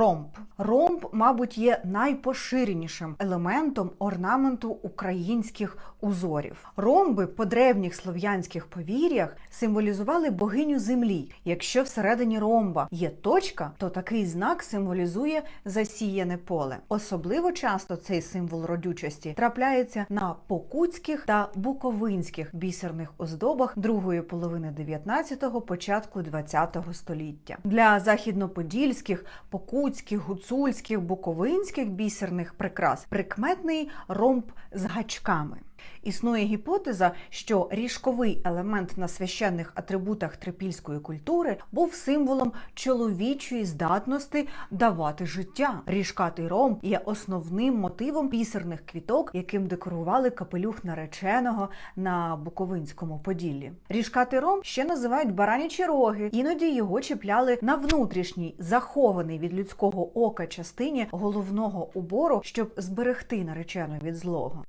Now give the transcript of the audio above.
Ромб. Мабуть, є найпоширенішим елементом орнаменту українських узорів. Ромби по древніх слов'янських повір'ях символізували богиню землі. Якщо всередині ромба є точка, то такий знак символізує засіяне поле. Особливо часто цей символ родючості трапляється на покутських та буковинських бісерних оздобах другої половини 19-го, початку 20-го століття. Для західноподільських, покутських, гуцульських, буковинських бісерних прикрас прикметний ромб з гачками. Існує гіпотеза, що ріжковий елемент на священних атрибутах трипільської культури був символом чоловічої здатності давати життя. Ріжкатий ромб є основним мотивом пісерних квіток, яким декорували капелюх нареченого на Буковинському поділлі. Ріжкатий ромб ще називають баранячі роги. Іноді його чіпляли на внутрішній, захований від людського ока частині головного убору, щоб зберегти наречену від злого.